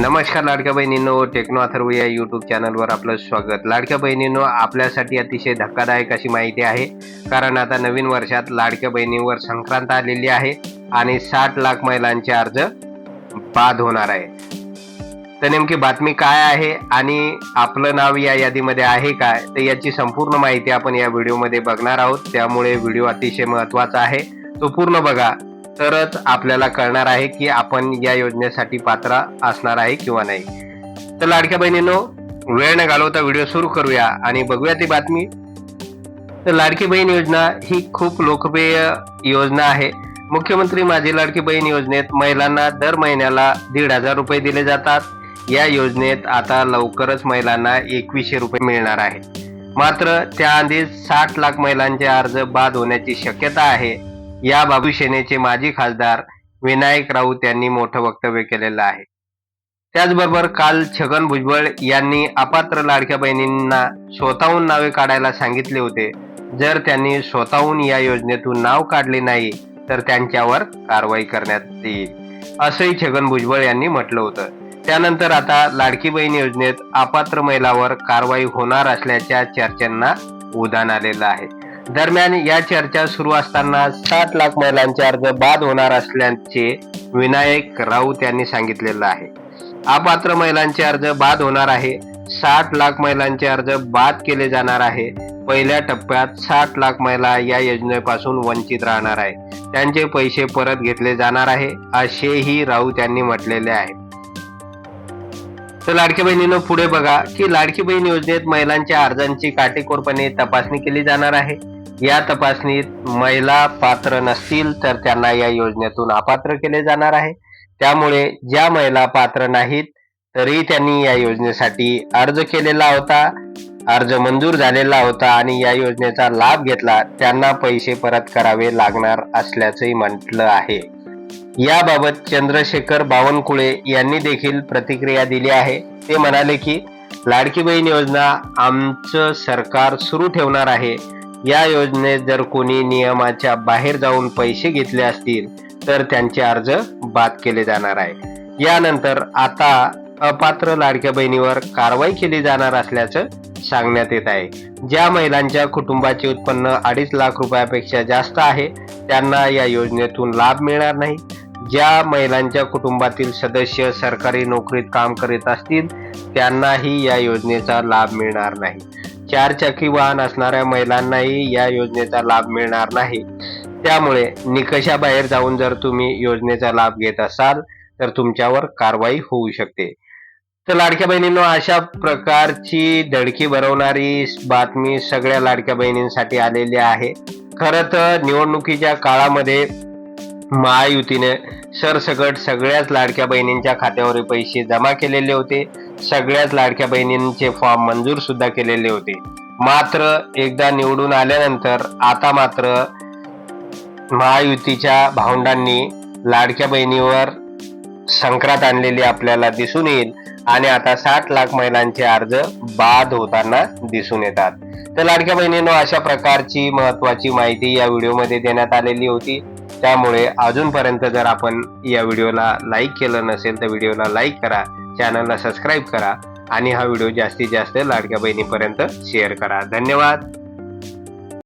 नमस्कार लाडक्या बहिणींनो टेक्नो अथर्व या यूट्यूब चॅनलवर आपलं स्वागत. लाडक्या बहिणींनो आपल्यासाठी अतिशय धक्कादायक अशी माहिती आहे. कारण आता नवीन वर्षात लाडक्या बहिणीवर संक्रांत आलेली आहे आणि साठ लाख महिलांचे अर्ज बाद होणार आहे. तर नेमकी बातमी काय आहे आणि आपलं नाव या यादीमध्ये आहे काय तर याची संपूर्ण माहिती आपण या व्हिडिओमध्ये बघणार आहोत. त्यामुळे व्हिडिओ अतिशय महत्त्वाचा आहे. तो पूर्ण बघा. तरच आपल्याला कळणार आहे की आपण या योजनेसाठी पात्र असणार आहे किंवा नाही. तर लाडक्या बहिणींनो वेळ न घालवता व्हिडिओ सुरू करूया आणि बघूया ती बातमी. तर लाडकी बहीण योजना ही खूप लोकप्रिय योजना आहे. मुख्यमंत्री माझी लाडकी बहीण योजनेत महिलांना दर महिन्याला दीड हजार रुपये दिले जातात. या योजनेत आता लवकरच महिलांना एकवीसशे रुपये मिळणार आहे. मात्र त्याआधीच साठ लाख महिलांचे अर्ज बाद होण्याची शक्यता आहे. या बाबू माजी खासदार विनायक राऊत यांनी मोठं वक्तव्य केलेलं आहे. त्याचबरोबर काल छगन भुजबळ यांनी अपात्र लाडक्या बहिणींना स्वतःहून नावे काढायला सांगितले होते. जर त्यांनी स्वतःहून या योजनेतून नाव काढले नाही तर त्यांच्यावर कारवाई करण्यात येईल असंही छगन भुजबळ यांनी म्हटलं होतं. त्यानंतर आता लाडकी बहीण योजनेत अपात्र महिलावर कारवाई होणार असल्याच्या चर्चांना उधाण आलेलं आहे. दरम्यान या चर्चा सुरू असताना साठ लाख महिलांचे अर्ज बाद होणार असल्याचे विनायक राऊत यांनी सांगितलेलं आहे. अपात्र महिलांचे अर्ज बाद होणार आहे. साठ लाख महिलांचे अर्ज बाद केले जाणार आहे. पहिल्या टप्प्यात साठ लाख महिला या योजनेपासून वंचित राहणार आहे त्यांचे पैसे परत घेतले जाणार आहे असेही राऊत यांनी म्हटलेले आहे. तर लाडकी बहिणीनं पुढे बघा की लाडकी बहीण योजनेत महिलांच्या अर्जांची काटेकोरपणे तपासणी केली जाणार आहे. या तपासणीत महिला पात्र नसतील तर त्यांना या योजनेतून अपात्र केले जाणार आहे. त्यामुळे ज्या महिला पात्र नाहीत तरी त्यांनी या योजनेसाठी अर्ज केलेला होता अर्ज मंजूर झालेला होता आणि या योजनेचा लाभ घेतला त्यांना पैसे परत करावे लागणार असल्याचंही म्हटलं आहे. याबाबत चंद्रशेखर बावनकुळे यांनी देखील प्रतिक्रिया दिली आहे. ते म्हणाले की लाडकी बहीण योजना आमचं सरकार सुरू ठेवणार आहे. या योजनेत जर कोणी नियमाच्या बाहेर जाऊन पैसे घेतले असतील तर त्यांचे अर्ज बाद केले जाणार आहे. यानंतर आता अपात्र लाडक्या बहिणीवर कारवाई केली जाणार असल्याचं सांगण्यात येत आहे. ज्या महिलांच्या कुटुंबाचे उत्पन्न अडीच लाख रुपयापेक्षा जास्त आहे त्यांना या योजनेतून लाभ मिळणार नाही. ज्या महिलांच्या कुटुंबातील सदस्य सरकारी नोकरीत काम करीत असतील त्यांनाही या योजनेचा लाभ मिळणार नाही. चार चाकी वाहन असणाऱ्या महिलांनाही या योजनेचा लाभ मिळणार नाही. त्यामुळे निकषाबाहेर जाऊन जर तुम्ही योजनेचा लाभ घेत असाल तर तुमच्यावर कारवाई होऊ शकते. तर लाडक्या बहिणींनो अशा प्रकारची धडकी भरवणारी बातमी सगळ्या लाडक्या बहिणींसाठी आलेली आहे. खरं तर निवडणुकीच्या काळामध्ये महायुतीने सरसकट सगळ्याच लाडक्या बहिणींच्या खात्यावर पैसे जमा केलेले होते. सगळ्याच लाडक्या बहिणींचे फॉर्म मंजूर सुद्धा केलेले होते. मात्र एकदा निवडून आल्यानंतर आता मात्र महायुतीच्या भावंडांनी लाडक्या बहिणीवर संक्रांत आणलेली आपल्याला दिसून येईल आणि आता साठ लाख महिलांचे अर्ज बाद होताना दिसून येतात. तर लाडक्या बहिणींनो अशा प्रकारची महत्वाची माहिती या व्हिडिओमध्ये देण्यात आलेली होती. त्यामुळे अजूनपर्यंत जर आपण या व्हिडिओला लाईक केलं नसेल तर व्हिडिओला लाईक करा चॅनलला सबस्क्राईब करा आणि हा व्हिडिओ जास्तीत जास्त लाडक्या बहिणीपर्यंत शेअर करा. धन्यवाद.